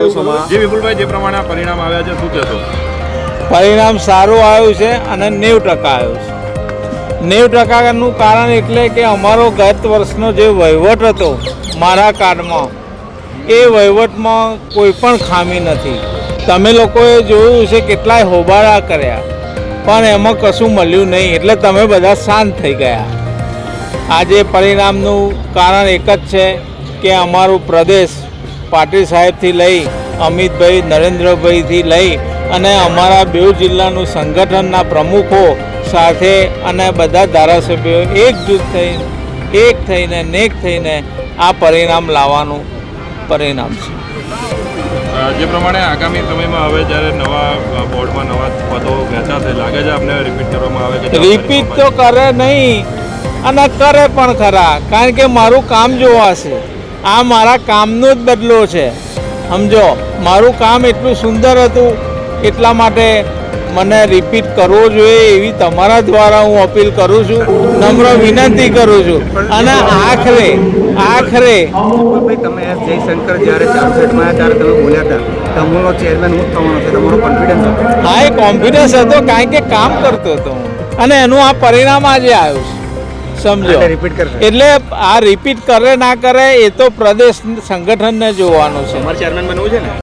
જે વિપુલભાઈ જે પ્રમાણે આ પરિણામ આવ્યા છે શું કહેશો? પરિણામ સારું આવ્યું છે અને નેવું ટકા આવ્યું છે. નેવું ટકાનું કારણ એટલે કે અમારો ગત વર્ષનો જે વહીવટ હતો મારા કાર્ડમાં એ વહીવટમાં કોઈ પણ ખામી નથી. તમે લોકોએ જોયું છે કેટલાય હોબાળા કર્યા પણ એમાં કશું મળ્યું નહીં એટલે તમે બધા શાંત થઈ ગયા. આજે પરિણામનું કારણ એક જ છે કે અમારું પ્રદેશ પાટીલ સાહેબથી લઈ અમિતભાઈ નરેન્દ્રભાઈથી લઈ અને અમારા બેઉ જિલ્લાનું સંગઠનના પ્રમુખો સાથે અને બધા ધારાસભ્યો એકજૂથ થઈ એક થઈને નેક થઈને આ પરિણામ લાવવાનું પરિણામ છે. જે પ્રમાણે આગામી સમયમાં હવે જ્યારે નવા બોર્ડમાં નવા પદો વહેંચાશે લાગે છે આપને રિપીટ કરવામાં આવે કે રિપીટ તો કરે નહીં અને કરે પણ ખરા કારણ કે મારું કામ જોવાશે આ મારા કામનો જ બદલો છે. સમજો મારું કામ એટલું સુંદર હતું એટલા માટે મને રિપીટ કરવો જોઈએ એવી તમારા દ્વારા હું અપીલ કરું છું નમ્ર વિનંતી કરું છું. અને આખરે આખરે તમે એસ જયશંકર જ્યારે ચાલુ સેટમાં ત્યારે તમે બોલ્યા હતા તમારો ચેરમેન હું થવાનો છે તમારો કોન્ફિડન્સ હતો. હા એ કોન્ફિડન્સ હતો કારણ કે કામ કરતો હતો હું. અને એનું આ પરિણામ આજે આવ્યું છે. સમજો. રિપીટ કરશે. એટલે આ રિપીટ કરે ના કરે એ તો પ્રદેશ સંગઠનને જોવાનું છે. ચેરમેન બનવું છે ને?